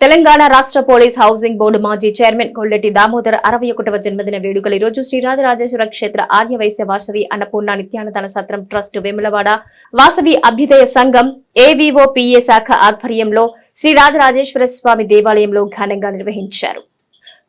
తెలంగాణ రాష్ట్ర police housing board మాజీ chairman Kolletti Damodar అరవై ఒకటవ జన్మదిన వేడుకలు. ఈరోజు రోజు శ్రీరాజరాజేశ్వర క్షేత్ర ఆర్యవైశ్య వాసవి అన్నపూర్ణ నిత్యానదాన సత్రం ట్రస్ట్ వేములవాడ. వాసవి అభ్యుదయ సంఘం ఏవీఓ పిఏ శాఖ ఆధ్వర్యంలో శ్రీరాజరాజేశ్వర స్వామి దేవాలయంలో ఘనంగా నిర్వహించారు.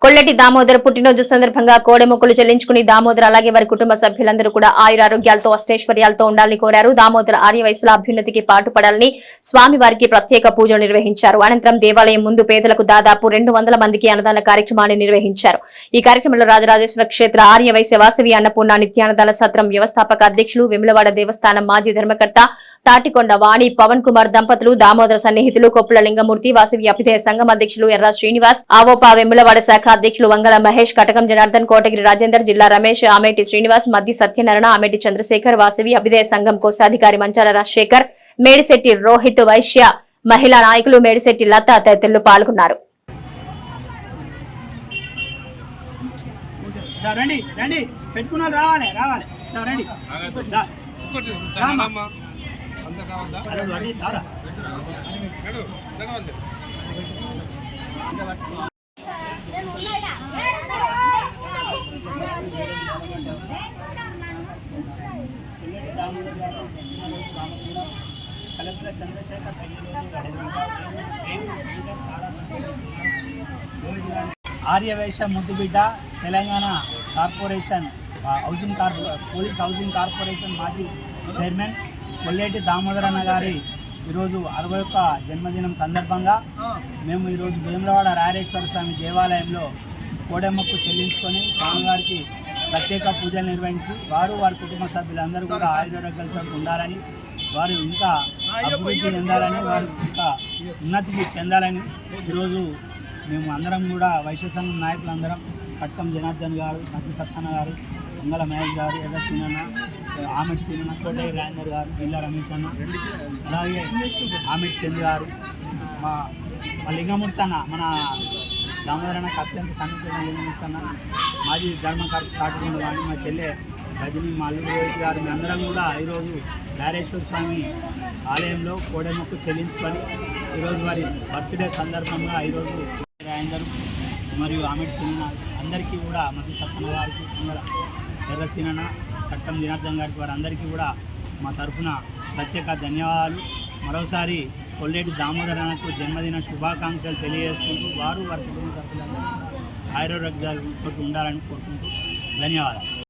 కొల్లటి దామోదర్ పుట్టినరోజు సందర్భంగా కోడెమొక్కులు చెల్లించుకుని దామోదర్ అలాగే వారి కుటుంబ సభ్యులందరూ కూడా ఆయురారోగ్యాలతో అష్టైశ్వర్యాలతో ఉండాలని కోరారు. దామోదర్ ఆర్య వయసుల అభ్యున్నతికి పాటుపడాలని స్వామి వారికి ప్రత్యేక పూజలు నిర్వహించారు. అనంతరం దేవాలయం ముందు పేదలకు దాదాపు రెండు వందల మందికి అన్నదాన కార్యక్రమాన్ని నిర్వహించారు. ఈ కార్యక్రమంలో రాజరాజేశ్వర క్షేత్ర ఆర్య వైశ్య వాసవి అన్నపూర్ణ నిత్యానదాన సత్రం వ్యవస్థాపక అధ్యక్షులు వెములవాడ దేవస్థానం మాజీ ధర్మకర్త తాటికొండ వాణి పవన్ కుమార్ దంపతులు దామోదర సన్నిహితులు కొప్పుల లింగమూర్తి వాసవి అభిదయ సంఘం అధ్యక్షులు ఎర్ర శ్రీనివాస్ ఆవోపా వెములవాడ శాఖ అధ్యక్షులు వంగల మహేష్ కటకం జనార్దన్ కోటగిరి రాజేందర్ జిల్లా రమేష్ ఆమెటి శ్రీనివాస్ మద్ది సత్యనారాయణ ఆమెటి చంద్రశేఖర్ వాసవి అభిదయ సంఘం కోశాధికారి మంచాల రాజశేఖర్ మేడిశెట్టి రోహిత్ వైశ్య మహిళా నాయకులు మేడిశెట్టి లత తదితరులు పాల్గొన్నారు. రండి రండి పెట్టుకున్నారు రావాలి రావాలి. రండి. కలెక్టర్ చంద్రశేఖర్ ఆర్యవైశ్య ముద్దుబిడ్డ Telangana corporation housing corpo police housing corporation మాజీ చైర్మన్ కొల్లేటి దామోదరన్న గారి ఈరోజు అరవై ఒక్క జన్మదినం సందర్భంగా మేము ఈరోజు భీమలవాడ రాయరేశ్వర స్వామి దేవాలయంలో కోడెమ్మకు చెల్లించుకొని స్వామివారికి ప్రత్యేక పూజలు నిర్వహించి వారు వారి కుటుంబ సభ్యులందరూ కూడా ఆయురోగ్యాలతో ఉండాలని వారు ఇంకా అభివృద్ధి చెందాలని వారు ఇంకా ఉన్నతికి చెందాలని ఈరోజు మేము అందరం కూడా వైశ్య సంఘం నాయకులందరం పట్టం జనార్దన్ గారు నటి సత్యన్న గారు మంగళ మహేష్ గారు ఎర్ర సీనన్న ఆమెట్ సీనన్న కోటయ్య రాజేందర్ గారు జిల్లా రమేష్ అన్న అలాగే ఆమెట్ చంద్ గారు మా మా లింగమూర్తి అన్న మన దామోదరణ అత్యంత సన్నిహితమైన లింగమూర్తి అన్న మాజీ ధర్మ కాటుకుండు కానీ మా చెల్లె రజని మా అల్లుడు రోహిత్ గారు అందరం కూడా ఈరోజు నారేశ్వర స్వామి ఆలయంలో కోడెమ్మకు చెల్లించుకొని ఈరోజు వారి బర్త్డే సందర్భంగా ఈరోజు రాయందరు మరియు ఆమెడ్ సినిమా అందరికీ కూడా మధు సత్యన గారికి ఎర్ర సినన్న కట్టం జనార్దన్ గారికి వారందరికీ కూడా మా తరఫున ప్రత్యేక ధన్యవాదాలు. మరోసారి కొల్లేటి దామోదరన్నకు జన్మదిన శుభాకాంక్షలు తెలియజేసుకుంటూ వారు వారి కుటుంబ సభ్యులందరూ ఆయుర్వేదాలతో ఉండాలని కోరుకుంటూ ధన్యవాదాలు.